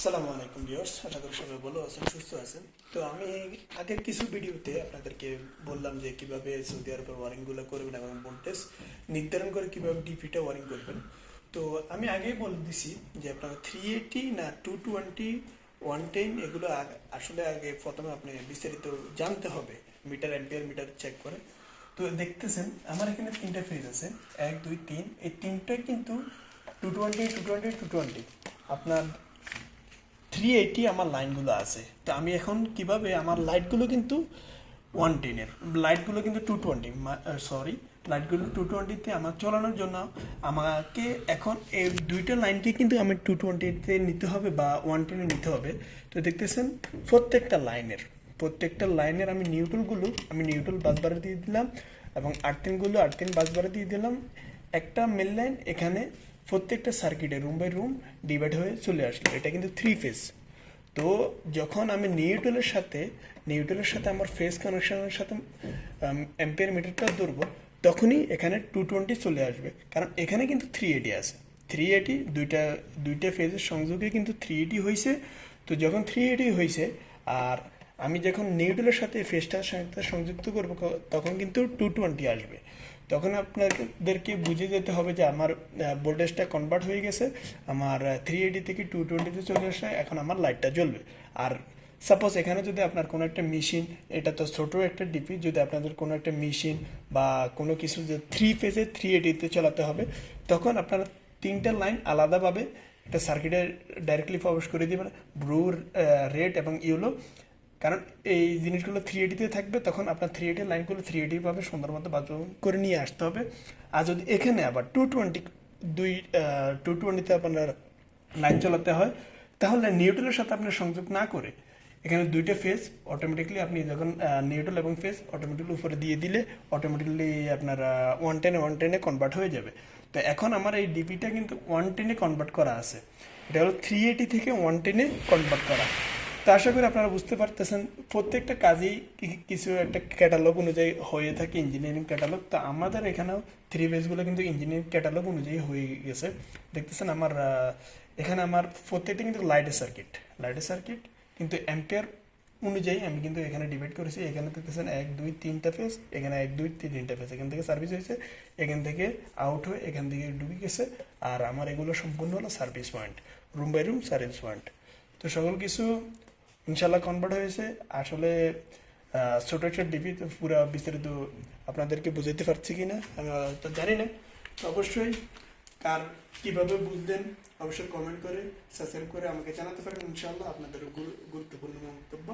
আসসালামু আলাইকুম ভিউয়ার্স, আশা করি সবাই ভালো আছেন, সুস্থ আছেন। তো আমি আগের কিছু ভিডিওতে আপনাদেরকে বললাম যে কীভাবে সৌদি আরবের ওয়ারিংগুলো করবেন এবং ভোল্টেজ নির্ধারণ করে কীভাবে ডিপিটা ওয়ারিং করবেন। তো আমি আগেই বলে দিছি যে আপনার থ্রি এইটি না টু টোয়েন্টি ওয়ান টেন এগুলো আসলে আগে প্রথমে আপনি বিস্তারিত জানতে হবে, মিটার অ্যাম্পিয়ার মিটার চেক করে। তো দেখতেছেন, আমার এখানে তিনটা ফেজ আছে, এক, দুই, তিন, এই তিনটাই কিন্তু two twenty two twenty two twenty আপনার থ্রি এইটি আমার লাইনগুলো আছে। তো আমি এখন কীভাবে আমার লাইটগুলো কিন্তু ওয়ান টেনের লাইটগুলো কিন্তু টু টোয়েন্টি সরি লাইটগুলো টু টোয়েন্টিতে আমার চলানোর জন্য আমাকে এখন এই দুইটা লাইনকে কিন্তু আমি টু টোয়েন্টিতে নিতে হবে বা ওয়ান টেনে নিতে হবে। তো দেখতেছেন, প্রত্যেকটা লাইনের প্রত্যেকটা লাইনের আমি নিউট্রলগুলো আমি নিউট্রল বাসবারে দিয়ে দিলাম এবং আর্থিনগুলো আর্থিন বাসবারে দিয়ে দিলাম। একটা মেন লাইন এখানে প্রত্যেকটা সার্কিটে রুম বাই রুম ডিভাইড হয়ে চলে আসলো। এটা কিন্তু থ্রি ফেজ তো যখন আমি নিউট্রালের সাথে নিউট্রালের সাথে আমার ফেস কানেকশনের সাথে অ্যাম্পিয়ার মিটারটা ধরবো, তখনই এখানে টু টোয়েন্টি চলে আসবে। কারণ এখানে কিন্তু থ্রি এইটি আছে। থ্রি এইটি দুইটা দুইটা ফেজের সংযোগে কিন্তু থ্রি এইটি হয়েছে তো যখন থ্রি এইটি হয়েছে আর আমি যখন নিউট্রালের সাথে ফেসটার সাথে সংযুক্ত করব তখন কিন্তু টু টোয়েন্টি আসবে। তখন আপনাদেরকে বুঝে যেতে হবে যে আমার ভোল্টেজটা কনভার্ট হয়ে গেছে, আমার থ্রি এইটি থেকে টু টোয়েন্টিতে চলে আসে, এখন আমার লাইটটা জ্বলবে। আর সাপোজ এখানে যদি আপনার কোনো একটা মেশিন এটা তো ছোটো একটা ডিপি যদি আপনাদের কোনো একটা মেশিন বা কোনো কিছু যে থ্রি ফেজে থ্রি এইটিতে চালাতে হবে, তখন আপনারা তিনটা লাইন আলাদাভাবে একটা সার্কিটে ডাইরেক্টলি প্রবেশ করে দিবেন ব্লু রেড এবং ইয়েলো কারণ এই জিনিসগুলো থ্রি এইটিতে থাকবে, তখন আপনার থ্রি এইটি লাইনগুলো থ্রি এইটি ভাবে সুন্দর মতো বাজু করে নিয়ে আসতে হবে। আর যদি এখানে আবার টু টোয়েন্টি দুই টু টোয়েন্টিতে আপনার লাইন চালাতে হয়, তাহলে নিউট্রালের সাথে আপনি সংযোগ না করে এখানে দুইটা ফেজ অটোমেটিকলি আপনি যখন নিউট্রাল এবং ফেজ অটোমেটিকলি উপরে দিয়ে দিলে অটোমেটিকলি আপনার ওয়ান টেনে ওয়ান টেনে কনভার্ট হয়ে যাবে। তো এখন আমার এই ডিপিটা কিন্তু ওয়ান টেনে কনভার্ট করা আছে। এটা হলো থ্রি এইটি থেকে ওয়ান টেনে কনভার্ট করা। তো আশা করি আপনারা বুঝতে পারতেছেন, প্রত্যেকটা কাজেই কিছু একটা ক্যাটালগ অনুযায়ী হয়ে থাকে ইঞ্জিনিয়ারিং ক্যাটালগ তো আমাদের এখানেও থ্রি বেসগুলো কিন্তু ইঞ্জিনিয়ারিং ক্যাটালগ অনুযায়ী হয়ে গেছে। দেখতেছেন আমার এখানে আমার প্রত্যেকটা কিন্তু লাইটের সার্কিট লাইটের সার্কিট কিন্তু অ্যাম্পিয়ার অনুযায়ী আমি কিন্তু এখানে ডিভাইড করেছি। এখানে দেখতেছেন এক, দুই, তিনটা ফেজ এখানে এক, দুই, তিন, তিনটা ফেজ এখান থেকে সার্ভিস হয়েছে, এখান থেকে আউট হয়ে এখান থেকে ডুবে গেছে। আর আমার এগুলো সম্পূর্ণ হলো service point room by room service point তো সকল কিছু ইনশাল্লাহ কনভার্ট হয়েছে। আসলে ছোটো একটা তো পুরো বিস্তারিত আপনাদেরকে বুঝাইতে পারছি কি না আমি তো জানি না। অবশ্যই কার কীভাবে বুঝলেন অবশ্যই কমেন্ট করে সাবস্ক্রাইব করে আমাকে জানাতে পারেন ইনশাল্লাহ আপনাদের গুরু- গুরুত্বপূর্ণ মন্তব্য।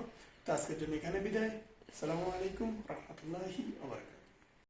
তো আজকের জন্য এখানে বিদায়। আসসালামু আলাইকুম, রহমতুল্লাহি আবরকাত